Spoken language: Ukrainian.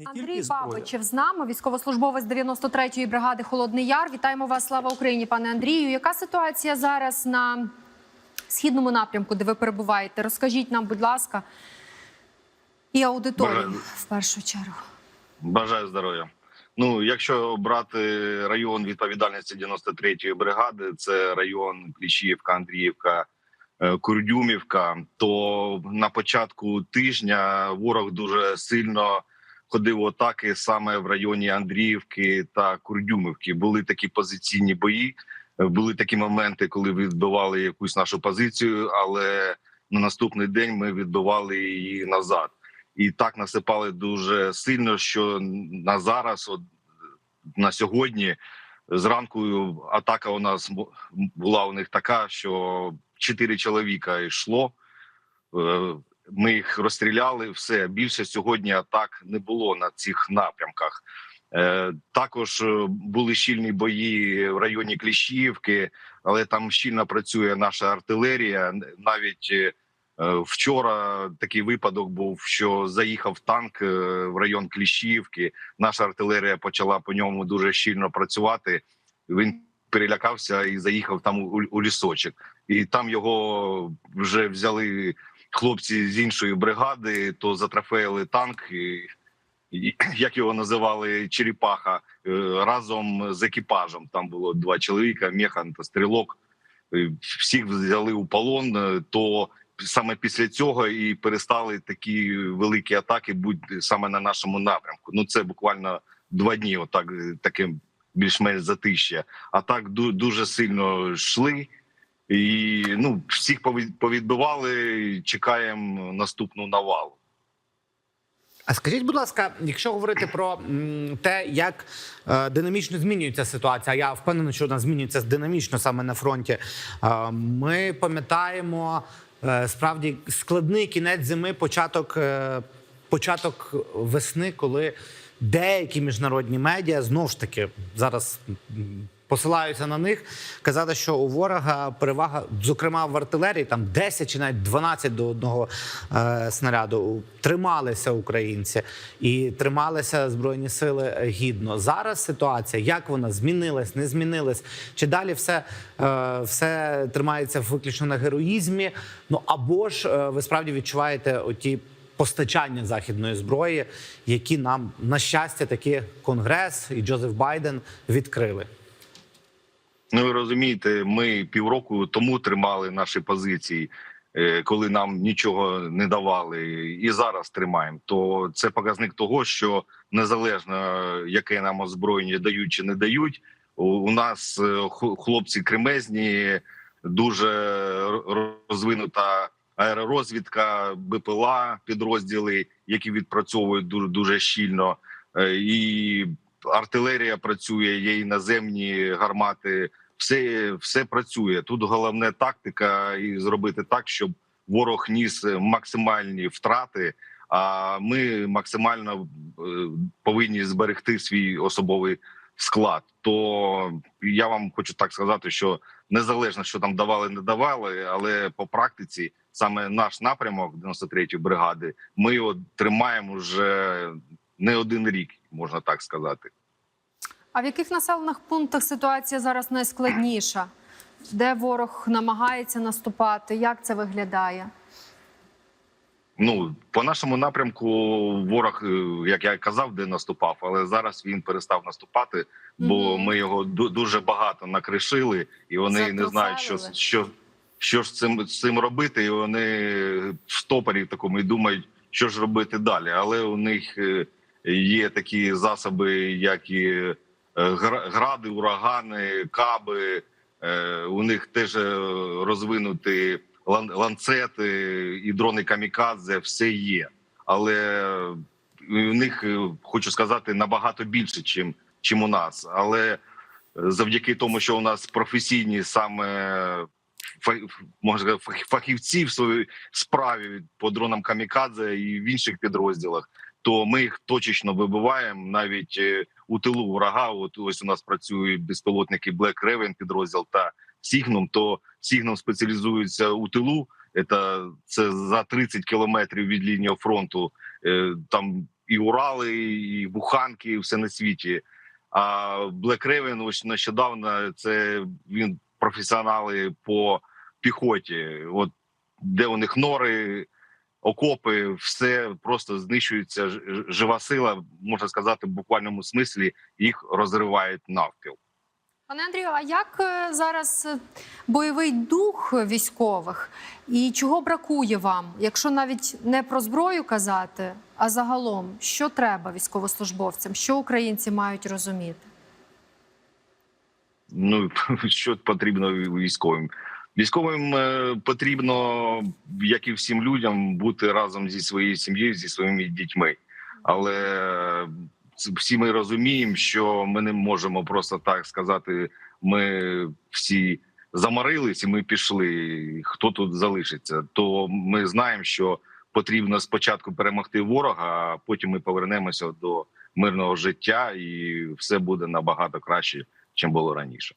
не Андрій. Бабичев з нами, військовослужбовець 93-ї бригади Холодний Яр. Вітаємо вас, слава Україні, пане Андрію. Яка ситуація зараз на східному напрямку, де ви перебуваєте? Розкажіть нам, будь ласка, і аудиторію Бажаю. в першу чергу. Бажаю здоров'я. Ну, якщо брати район відповідальності 93-ї бригади, це район Кліщіївка, Андріївка, е, Курдюмівка, то на початку тижня ворог дуже сильно ходив атаки саме в районі Андріївки та Курдюмівки. Були такі позиційні бої, е, були такі моменти, коли відбивали якусь нашу позицію, але на наступний день ми відбивали її назад і так насипали дуже сильно, що на зараз, от на сьогодні, зранку атака у нас була у них така, що чотири чоловіка йшло. Ми їх розстріляли. Все більше сьогодні атак не було на цих напрямках. Е, Також е, були щільні бої в районі Кліщіївки, але там щільно працює наша артилерія. Навіть е, Вчора такий випадок був, що заїхав танк в район Кліщівки. Наша артилерія почала по ньому дуже щільно працювати. Він перелякався і заїхав там у лісочок. І там його вже взяли хлопці з іншої бригади, то затрофеїли танк. І, як його називали Черепаха е, разом з екіпажем. Там було два чоловіка: механ та стрілок. Е, Всіх взяли у полон. е, То саме після цього і перестали такі великі атаки бути саме на нашому напрямку. Ну це буквально два дні. Отак таким більш-менш затища. А так ду- дуже сильно йшли. І ну всіх повід- повідбивали. Чекаємо наступну навалу. А скажіть, будь ласка, якщо говорити про те, як е, динамічно змінюється ситуація, я впевнений, що вона змінюється динамічно саме на фронті. Е, ми пам'ятаємо е, справді складний кінець зими, початок, початок весни, коли деякі міжнародні медіа знов ж таки зараз. Посилаються на них, казали, що у ворога перевага, зокрема в артилерії, там 10 чи навіть 12 до одного е, снаряду. Трималися українці і трималися збройні сили гідно. Зараз ситуація, як вона змінилась, не змінилась, чи далі все, е, все тримається виключно на героїзмі? Ну або ж е, ви справді відчуваєте оті постачання західної зброї, які нам на щастя таки Конгрес і Джозеф Байден відкрили. Ну ви розумієте, ми півроку тому тримали наші позиції, е, коли нам нічого не давали, і зараз тримаємо. То це показник того, що незалежно яке нам озброєння дають чи не дають, у- нас е, хлопці кремезні, дуже розвинута аеророзвідка, БПЛА підрозділи, які відпрацьовують дуже дуже щільно, Е, і артилерія працює, є іноземні гармати. Все, все працює. Тут головне тактика і зробити так, щоб ворог ніс максимальні втрати. А ми максимально е, повинні зберегти свій особовий склад. То я вам хочу так сказати, що незалежно, що там давали, не давали, але по практиці саме наш напрямок 93-ї бригади, ми його тримаємо вже не один рік, можна так сказати. А в яких населених пунктах ситуація зараз найскладніша? Де ворог намагається наступати? Як це виглядає? Ну по нашому напрямку ворог, е, як я казав, де наступав, але зараз він перестав наступати, бо Мгм. ми його дуже багато накришили, і вони не знають, що що, що ж цим з цим робити. І вони в стопорі такому і думають, що ж робити далі. Але у них е, є такі засоби, як і е, гради, урагани, каби. Е, У них теж е, розвинуті ланцети і дрони камікадзе, все є. Але у них хочу сказати набагато більше, чим, чим у нас. Але завдяки тому, що у нас професійні саме можна фахівці в своїй справі по дронам камікадзе і в інших підрозділах, то ми їх точечно вибиваємо навіть е, у тилу врага. От ось у нас працюють безпілотники Black Raven підрозділ та Signum, то Signum спеціалізується у тилу. Це, це за 30 кілометрів від лінії фронту. Е, Там і Урали, і Буханки, і все на світі. А Black Raven ось нещодавно це він професіонали по піхоті. От де у них нори, окопи, все просто знищується жива сила, можна сказати, в буквальному смислі їх розривають навпіл. Пане Андрію, а як е, зараз е, бойовий дух військових і чого бракує вам, якщо навіть не про зброю казати, а загалом, що треба військовослужбовцям, що українці мають розуміти? Ну що потрібно військовим? Військовим е, потрібно, як і всім людям, бути разом зі своєю сім'єю, зі своїми дітьми. Але е, всі ми розуміємо, що ми не можемо просто так сказати: ми всі заморились і ми пішли. Хто тут залишиться? То ми знаємо, що потрібно спочатку перемогти ворога, а потім ми повернемося до мирного життя, і все буде набагато краще, чим було раніше.